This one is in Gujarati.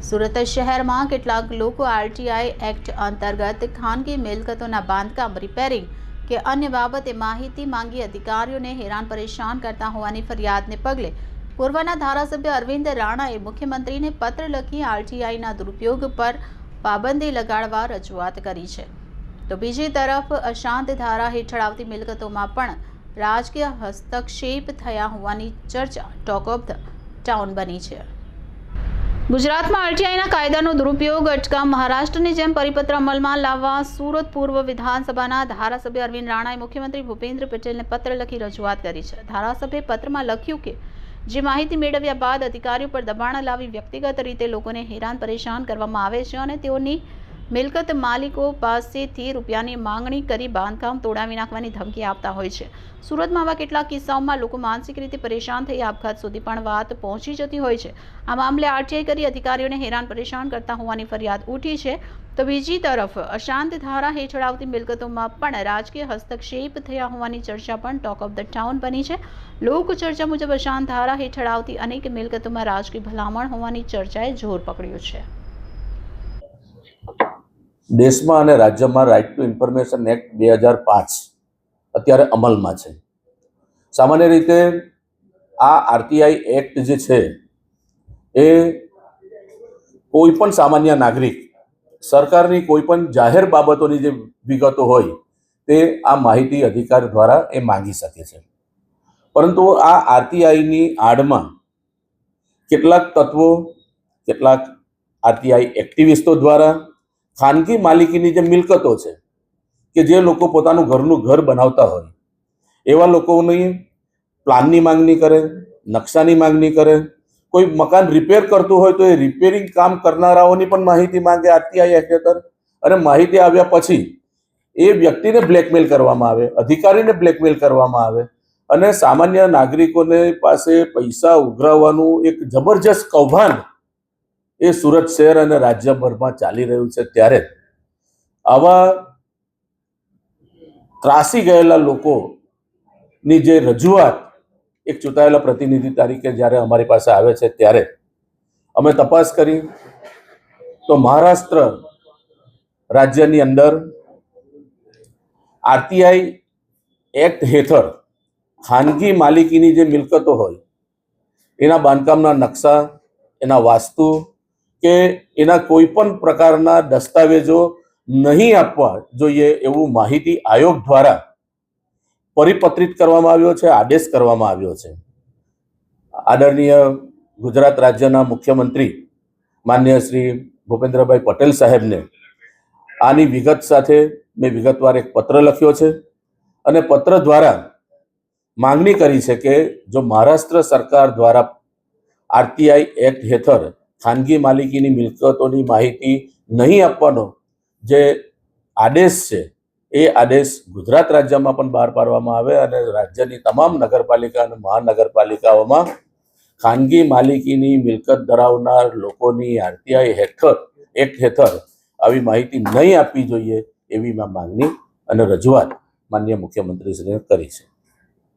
સુરત શહેરમાં કેટલાક લોકો આરટીઆઈ એક્ટ અંતર્ગત ખાનગી મિલકતોના બાંધકામ રિપેરિંગ કે અન્ય બાબતે માહિતી માંગી અધિકારીઓને હેરાન પરેશાન કરતા હોવાની ફરિયાદને પગલે પૂર્વના ધારાસભ્ય અરવિંદ રાણાએ મુખ્યમંત્રીને પત્ર લખી આરટીઆઈના દુરુપયોગ પર પાબંદી લગાડવા રજૂઆત કરી છે. તો બીજી તરફ અશાંત ધારા હેઠળ આવતી મિલકતોમાં પણ રાજકીય હસ્તક્ષેપ થયા હોવાની ચર્ચા ટોક ઓફ ધ ટાઉન બની છે. ગુજરાતમાં આરટીઆઈના કાયદાનો દુરુપયોગ અટકા મહારાષ્ટ્રની જેમ પરિપત્ર અમલમાં લાવવા સુરત પૂર્વ વિધાનસભાના ધારાસભ્ય અરવિંદ રાણાએ મુખ્યમંત્રી ભૂપેન્દ્ર પટેલને પત્ર લખી રજૂઆત કરી છે. ધારાસભ્યે પત્રમાં લખ્યું કે, જે માહિતી મેળવ્યા બાદ અધિકારીઓ પર દબાણ લાવી વ્યક્તિગત રીતે લોકોને હેરાન પરેશાન કરવામાં આવે છે અને તેઓની મિલકત માલિકો પાસેથી રૂપિયાની માંગણી કરી બાંધકામ તોડાવી નાખવાની ધમકી આપતા હોય છે. સુરતમાં આવા કેટલાક કિસ્સાઓમાં લોકો માનસિક રીતે પરેશાન થઈ આપઘાત સુધી પણ વાત પહોંચી જતી હોય છે. આ મામલે આરટીઆઈ કરી અધિકારીઓને હેરાન પરેશાન કરતા હોવાની ફરિયાદ ઉઠી છે. તો બીજી તરફ, અશાંત ધારા હેઠળ આવતી મિલકતોમાં પણ રાજકીય હસ્તક્ષેપ થયા હોવાની ચર્ચા પણ ટોક ઓફ ધ ટાઉન બની છે. લોક ચર્ચા મુજબ અશાંત ધારા હેઠળ આવતી અનેક મિલકતોમાં રાજકીય ભલામણ હોવાની ચર્ચાએ જોર પકડ્યું છે. દેશમાં અને રાજ્યમાં રાઇટ ટુ ઇન્ફોર્મેશન એક્ટ બે હજાર પાંચ અત્યારે અમલમાં છે. સામાન્ય રીતે આ આરટીઆઈ એક્ટ જે છે, એ કોઈ પણ સામાન્ય નાગરિક, સરકારની કોઈ પણ જાહેર બાબતોની જે વિગતો હોય, તે આ માહિતી અધિકાર દ્વારા એ માંગી શકે છે. પરંતુ આ આરટીઆઈની આડમાં કેટલાક તત્વો, કેટલાક આરટીઆઈ એક્ટિવિસ્ટો દ્વારા ખાનગી માલિકીની જે મિલકતો છે, કે જે લોકો પોતાનું ઘરનું ઘર બનાવતા હોય, એવા લોકોની પ્લાનની માંગણી કરે, નકશાની માંગણી કરે, કોઈ મકાન રિપેર કરતું હોય તો એ રિપેરિંગ કામ કરનારાઓની પણ માહિતી માંગે આરટીઆઈ હેઠળ અને માહિતી આવ્યા પછી એ વ્યક્તિને બ્લેકમેલ કરવામાં આવે, અધિકારીને બ્લેકમેલ કરવામાં આવે. અને સામાન્ય નાગરિકોને પાસે પૈસા ઉઘરાવવાનું એક જબરજસ્ત કૌભાંડ એ સુરત શહેર અને રાજ્યભરમાં ચાલી રહ્યું છે. ત્યારે આવા ત્રાસી ગયેલા લોકોની જે રજૂઆત એક ચૂંટાયેલા પ્રતિનિધિ તરીકે જ્યારે અમારી પાસે આવે છે ત્યારે અમે તપાસ કરી તો મહારાષ્ટ્ર રાજ્યની અંદર આરટીઆઈ એક્ટ હેઠળ ખાનગી માલિકીની જે મિલકતો હોય, એના બાંધકામના નકશા, એના વાસ્તુ કે એના કોઈ પણ પ્રકારના દસ્તાવેજો નહીં આપવા જોઈએ એવું માહિતી આયોગ દ્વારા પરિપત્રિત કરવામાં આવ્યો છે, આદેશ કરવામાં આવ્યો છે. આદરણીય ગુજરાત રાજ્યના મુખ્યમંત્રી માન્ય શ્રી ભૂપેન્દ્રભાઈ પટેલ સાહેબને આની વિગત સાથે મેં વિગતવાર એક પત્ર લખ્યો છે અને પત્ર દ્વારા માંગણી કરી છે કે જો મહારાષ્ટ્ર સરકાર દ્વારા આરટીઆઈ એક્ટ હેઠળ ખાનગી માલિકીની મિલકતોની માહિતી નહીં આપવાનો જે આદેશ છે, એ આદેશ ગુજરાત રાજ્યમાં પણ બહાર પાડવામાં આવે અને રાજ્યની તમામ નગરપાલિકા અને મહાનગરપાલિકાઓમાં ખાનગી માલિકીની મિલકત ધરાવનાર લોકોની આરટીઆઈ હેઠળ, એક્ટ હેઠળ આવી માહિતી નહીં આપવી જોઈએ એવી માંગણી અને રજૂઆત માન્ય મુખ્યમંત્રીશ્રીએ કરી છે.